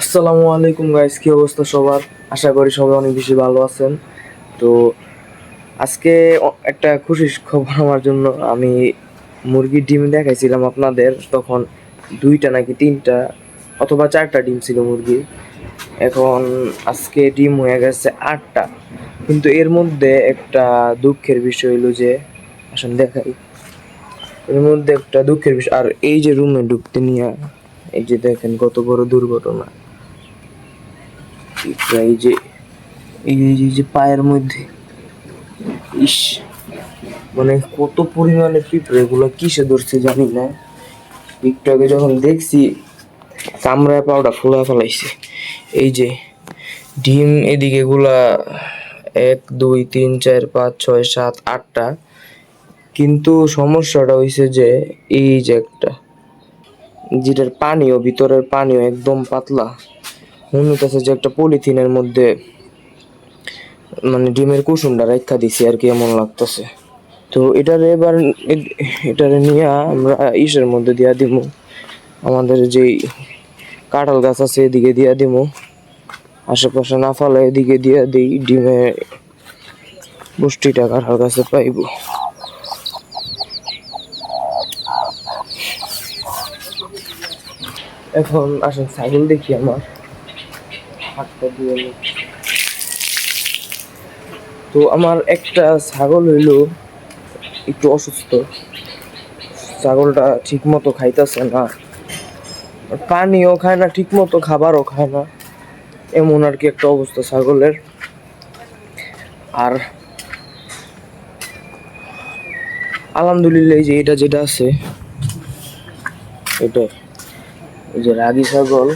আসসালামু আলাইকুম গাইস কি অবস্থা সবার? আশা করি সবাই অনেক বেশি ভালো আছেন। তো আজকে একটা খুশির খবর আমার জন্য। আমি মুরগির ডিম দেখাইছিলাম আপনাদের, তখন দুইটা নাকি তিনটা অথবা চারটা ডিম ছিল মুরগির। এখন আজকে ডিম হয়ে গেছে আটটা। কিন্তু এর মধ্যে একটা দুঃখের বিষয় হলো যে আসলে দেখাই। এর মধ্যে একটা দুঃখের বিষয়, আর এই যে রুমে ঢুকতে নিয়ে, এই যে দেখেন কত বড় দুর্ঘটনা। এই যে এই যে পায়ের মধ্যে। ইস মানে কত পরিমাণে পিঁপড়ে এগুলো কিসে ধরছে জানি না। একটু যখন দেখছি কামড়ায় পাউডার ফুলা ফেলাইছে। এই যে, ডিম এদিকে এগুলা এক, দুই, তিন, চার, পাঁচ, ছয়, সাত, আটটা। কিন্তু সমস্যাটা হয়েছে যে, এই যে একটা, যেটার পানিও ভিতরের পানিও একদম পাতলা। হইতেছে যে একটা পলিথিনের মধ্যে মানে ডিমের কুসুমটা রেখা দিছি আর কি এমন লাগতেছে। তো এটারে এবার এটারে নিয়ে আমরা ইসের মধ্যে দিয়া দিব আমাদের যেই কাঁঠাল গাছ আছে এদিকে দিয়া দিব আশেপাশে না ফালে এদিকে দিয়া দিই ডিমে পুষ্টিটা কাঁঠাল গাছে পাইব। এখন আসেন সাইকেল দেখি আমার। হাতটা দিয়ে। তো আমার একটা ছাগল হইল একটু অসুস্থ। ছাগলটা ঠিক মতো খাইতেছে না। পানিও খায় না ঠিক মতো খাবারও খায় না। এমন আর কি একটা অবস্থা ছাগলের। আর আলহামদুলিল্লাহ যে এটা যেটা আছে, এটা এই যে রাগি ছাগল।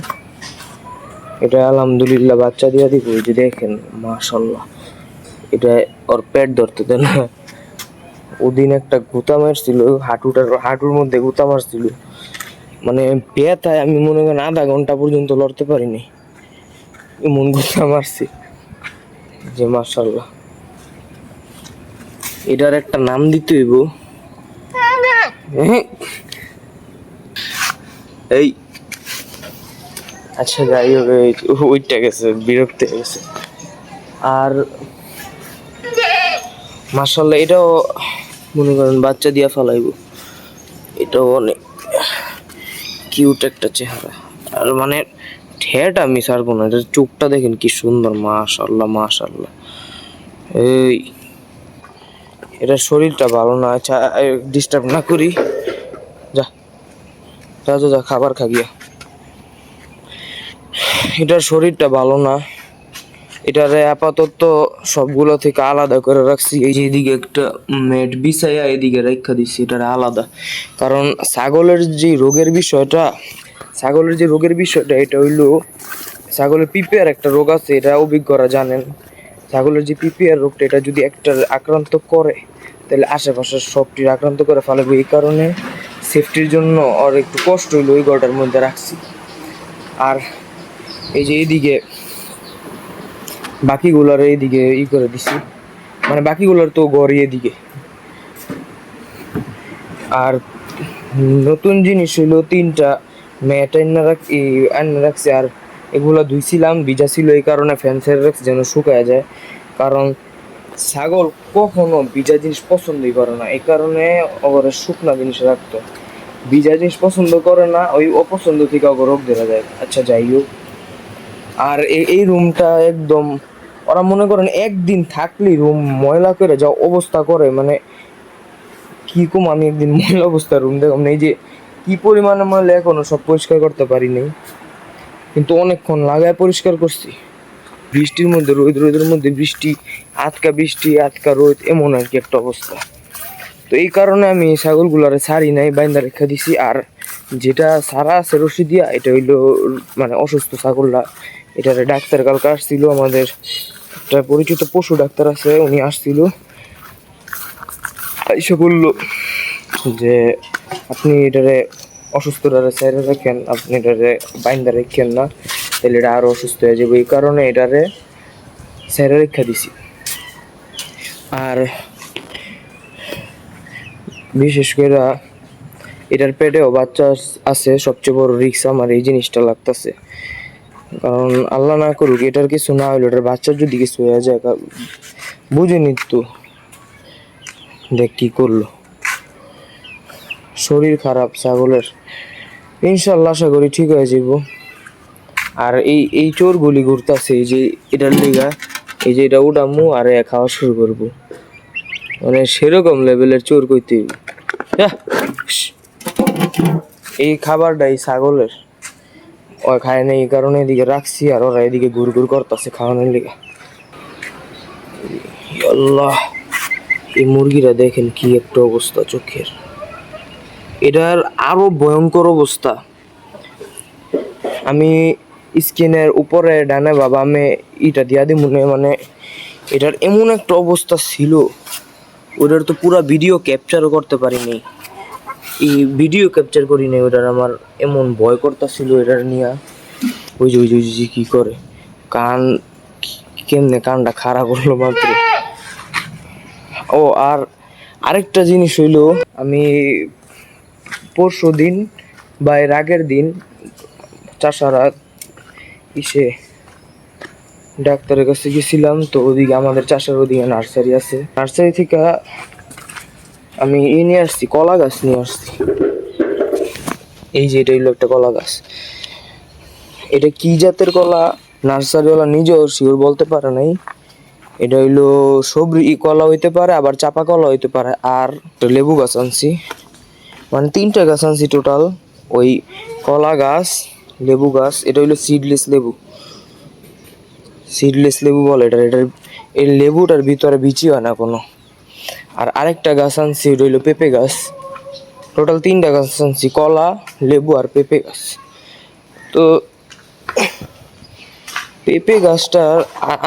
এটা আলহামদুলিল্লাহ বাচ্চা দিয়ে দিব যে দেখেন মাশাল্লাহ এটা ওর পেট ধরতে দেন। ওদিন একটা গুতা মারছিল হাঁটুটার হাঁটুর মধ্যে গুতা মারছিল। মানে ব্যথায় আমি মনে করেন আধা ঘণ্টা পর্যন্ত লড়তে পারিনি। এমন গুতা মারছি যে মাশাল্লাহ এটার একটা নাম দিতে হইব। এই আচ্ছা যাই হোক ওইটা গেছে, বিরক্ত হয়ে গেছে আর মার্শাল্লাহ এটাও মনে করেন বাচ্চা দিয়া ফেলাইব। এটাও অনেক কিউট একটা চেহারা। আর মানে ঠেট আমি ছাড়বো না এটা চোখটা দেখেন কি সুন্দর মাশাল্লাহ মাশাল্লাহ এই, এটা শরীরটা ভালো না আচ্ছা ডিস্টার্ব না করি। যা যা যা, খাবার খা গিয়া। এটার শরীরটা ভালো না। এটারে আপাতত সবগুলো থেকে আলাদা করে রাখছি। এই যে এদিকে একটা মেট বিছাইয়া এদিকে রেখা দিচ্ছি এটারে আলাদা। কারণ ছাগলের যে রোগের বিষয়টা, ছাগলের যে রোগের বিষয়টা, এটা হইল ছাগলের পিপিআর একটা রোগ আছে, এটা অভিজ্ঞরা জানেন। ছাগলের যে পিপিআর রোগটা, এটা যদি একটা আক্রান্ত করে, তাহলে আশেপাশের সবটির আক্রান্ত করে ফেলাবো। এই কারণে সেফটির জন্য আর একটু কষ্ট হইল ওই গড়টার মধ্যে রাখছি। আর এই যে এইদিকে বাকিগুলার এইদিকে ই করে দিছি। মানে বাকিগুলার তো গড়ি এদিকে। আর নতুন জিনিস হইল তিনটা ম্যাট আইনা রাখ আইনা রাখছি আর এগুলা ধুইছিলাম, ভিজা ছিল এই কারণে ফ্যান্সের রাখছি যেন শুকায় যায়। কারণ ছাগল কখনো ভিজা জিনিস পছন্দই করে না, এই কারণে ওর শুকনা জিনিস রাখতো। ভিজা জিনিস পছন্দ করে না, ওই অপছন্দ থেকে ওকে রোগ ধরা যায়। আচ্ছা যাই হোক। আর এই রুমটা একদম, ওরা মনে করেন একদিন থাকলেই রুম ময়লা করে যা অবস্থা করে মানে কি কম আমি একদিন ময়লা অবস্থা রুম দেখলাম এই যে কি পরিমাণে ময়লা এখনও সব পরিষ্কার করতে পারি পারিনি। কিন্তু অনেকক্ষণ লাগায় পরিষ্কার করছি। বৃষ্টির মধ্যে, রোদ, রোদের মধ্যে বৃষ্টি, আটকা বৃষ্টি, আটকা রোদ, এমন আর কি একটা অবস্থা। তো এই কারণে আমি ছাগলগুলারে ছাড়ি নাই, বাইন্দা রেখে দিছি। আর যেটা সারা আছে রশি দিয়া, এটা হইল মানে অসুস্থ ছাগলটা। এটারে ডাক্তার কালকে আসছিল আমাদের। একটা পরিচিত পশু ডাক্তার আছে, উনি আসছিল। এসে বলল যে, আপনি এটারে অসুস্থটারে সাইডে রাখেন, আপনি এটারে বাইন্দা রেখেন না তাহলে এটা আরও অসুস্থ হয়ে যাবে। এই কারণে এটারে সাইডে রেখা দিছি। আর বিশেষ করে এটার পেটেও বাচ্চা আছে, সবচেয়ে বড় রিক্স আমার এই জিনিসটা লাগতেছে। কারণ আল্লাহ না করুক এটার কিছু না হইল এটার বাচ্চার যদি কিছু হয়ে যায় বুঝিনি তো। দেখ কি করল। শরীর খারাপ ছাগলের। ইনশাল্লাহ আশা করি ঠিক হয়ে যাব। আর এই এই চোরগুলি ঘুরতেছে এই যে এটার লিগা এই যে এটা উঠামু আর এ খাওয়া শুরু করব। মানে সেরকম লেভেলের চোর কইতে হইবো। যা, শ। এই খাবারটা এই ছাগলের। ও খায় না এই কারণে এদিকে রাখছি আর ওরা এদিকে ঘুর ঘুর করতেছে খাওয়ানোর লিগে। আল্লাহ, এই মুরগিরা দেখেন কি একটা অবস্থা চোখের। এটার আরও ভয়ঙ্কর অবস্থা। আমি স্কিনের উপরে ডানে বাবা, আমি ইটা দিয়া দি মনে মানে এটার এমন একটা অবস্থা ছিল। ওটার তো পুরো ভিডিও ক্যাপচারও করতে পারিনি। এই ভিডিও ক্যাপচার করি নাই, ওটার আমার এমন ভয় করতেছিল এটার নিয়ে। ওই যে ওই যে ওই যে কি করে? কান কেমনে কানটা খাড়া করল মাত্র। ও, আর আরেকটা জিনিস হইল, আমি পরশু দিন বা এর আগের দিন চাষারা ইসে ডাক্তারের কাছে গেছিলাম, তো ওদিকে আমাদের চাষার ওদিকে নার্সারি আছে। নার্সারি থেকে আমি ই নিয়ে আসছি, কলা গাছ নিয়ে আসছি। এই যে এটা হইল একটা কলা গাছ। এটা কি জাতের কলা? নার্সারিওয়ালা নিজেও শিওর বলতে পারে নাই। এটা হইল সবরি কলা হইতে পারে, আবার চাপা কলা হইতে পারে। আর লেবু গাছ আনছি। মানে তিনটা গাছ আনছি টোটাল ওই কলা গাছ, লেবু গাছ, এটা হইল সিডলেস লেবু। সিডলেস লেবু বলে এটা এটার, এই লেবুটার ভিতরে বিচি হয় না কোনো। আর আরেকটা গাছ আনছি হইল পেঁপে গাছ। টোটাল তিনটা গাছ আনছি, কলা, লেবু আর পেঁপে গাছ। তো পেঁপে গাছটা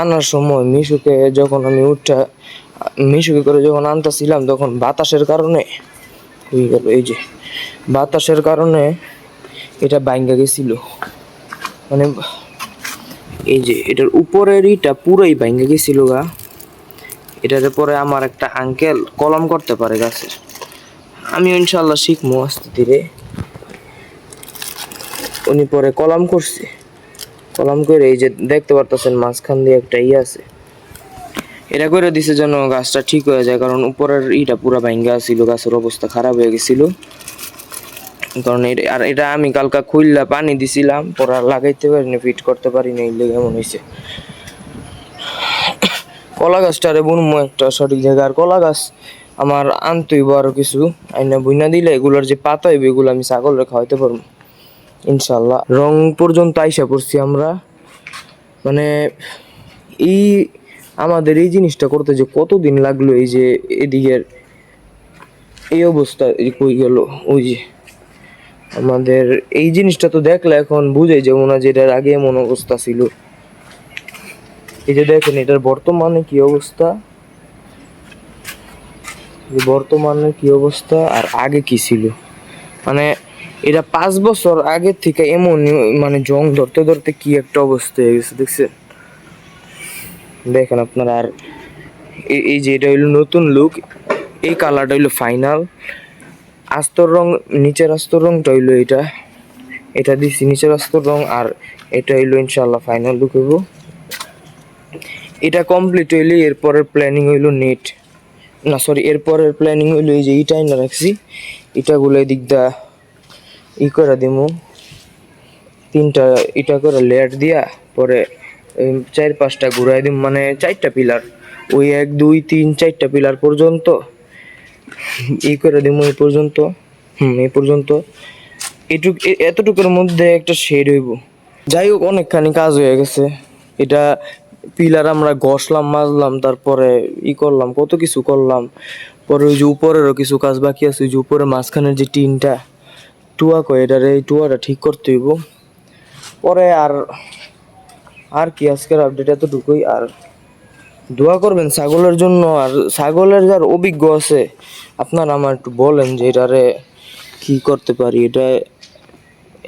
আনার সময় মিশুকে যখন আমি উঠটা মিশুকে করে যখন আনতেছিলাম, তখন বাতাসের কারণে, হয়ে গেল এই যে, বাতাসের কারণে এটা বাইঙ্গা গেছিল। মানে এই যে, এটার উপরের ইটা পুরোই বাইঙ্গা গেছিল গা। এটার পরে আমার একটা আঙ্কেল কলম করতে পারে গাছের। আমি ইনশাল্লাহ শিখব আস্তে ধীরে। উনি পরে কলম করছে। কলম করে এই যে দেখতে পারতেছেন মাঝখান দিয়ে একটা ইয়ে আছে। এটা করে দিছে যেন গাছটা ঠিক হয়ে যায়, কারণ উপরের ইটা পুরা ভাঙ্গা ছিল, গাছের অবস্থা খারাপ হয়ে গেছিল। কারণ আর এটা আমি কালকা খুললা পানি দিছিলাম, পরে লাগাইতে পারিনি ফিট করতে পারিনি, এই লেগে এমন হয়েছে কলা গাছটা গাছটারে বুনমো একটা সঠিক জায়গা। আর কলা গাছ আমার আনতেই আরও কিছু। আইনা বুইনা দিলে এগুলোর যে পাতা হইবে, এগুলো আমি ছাগলরে খাওয়াইতে পারব। ইনশাল্লাহ রং পর্যন্ত আইসা পড়ছি আমরা। মানে এই আমাদের এই জিনিসটা করতে যে কতদিন লাগল এই যে এদিকের এই অবস্থা কই গেল? ওই যে আমাদের এই জিনিসটা তো দেখলে এখন বুঝে যাব না যে এটার আগে এমন অবস্থা ছিল। এই যে দেখেন, এটার বর্তমানে কি অবস্থা? বর্তমানে কি অবস্থা আর আগে কি ছিল? মানে এটা পাঁচ বছর আগে থেকে এমন মানে জং ধরতে ধরতে কি একটা অবস্থা হয়ে গেছে, দেখছেন? দেখেন আপনার, আর এই- এই যে এটা হইল নতুন লুক এই কালারটা হইল ফাইনাল আস্তর রং, নিচের আস্তর রংটা হইল এটা। এটা দিছি নিচের আস্তর রং আর এটা হইল ইনশাল্লাহ ফাইনাল লুক হইব। এটা কমপ্লিট হইলে, এরপরের প্ল্যানিং হইল নেট না সরি এরপরের প্ল্যানিং হইল এই যে ইটাই না রাখছি, ইটাগুলো এদিক দা ই করে দিমু। তিনটা ইটা করে লেয়ার দিয়া, পরে চার পাঁচটা ঘুরাই দিম মানে চারটা পিলার ওই এক, দুই, তিন, চারটা পিলার পর্যন্ত, ই করে দিমু এই পর্যন্ত, হুম, এই পর্যন্ত। এটুক এতটুকুর মধ্যে একটা শেড হইব। যাই হোক, অনেকখানি কাজ হয়ে গেছে। এটা পিলার আমরা ঘষলাম, মাজলাম, তারপরে ই করলাম, কত কিছু করলাম। পরে ওই যে উপরেরও কিছু কাজ বাকি আছে, ওই যে উপরে মাঝখানের যে টিনটা, টুয়া কয়, এটারে এই টুয়াটা ঠিক করতে হইব। পরে আর আর কি আজকের আপডেট এতটুকুই, আর দোয়া করবেন ছাগলের জন্য, আর ছাগলের যার অভিজ্ঞ আছে, আপনারা আমার একটু বলেন যে এটারে কি করতে পারি, এটা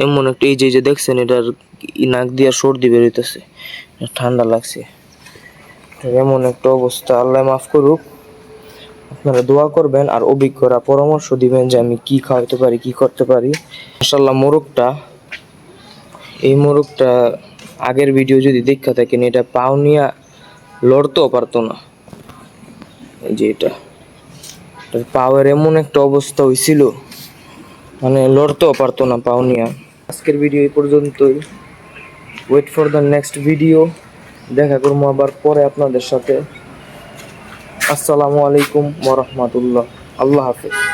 এমন একটা এই যে দেখছেন, এটার নাক দিয়ে সর্দি বেরোইতেছে ঠান্ডা লাগছে। এমন একটা অবস্থা, আল্লাহ মাফ করুক। আপনারা দোয়া করবেন আর অভিজ্ঞরা পরামর্শ দিবেন যে আমি কি খাওয়াতে পারি, কি করতে পারি। মাসাল্লাহ মোরগটা, এই মোরগটা আগের ভিডিও যদি দেখা থাকেন, এটা পাও নিয়া লড়তেও পারতো না। এই যে এটা পাওয়ার এমন একটা অবস্থা হয়েছিল মানে লড়তেও পারতো না পাও নিয়া। আজকের ভিডিও এই পর্যন্তই। Wait for the next video দেখা করব আবার পরে আপনাদের সাথে। আসসালামু আলাইকুম ওরহমতুল্লাহ আল্লাহ হাফেজ।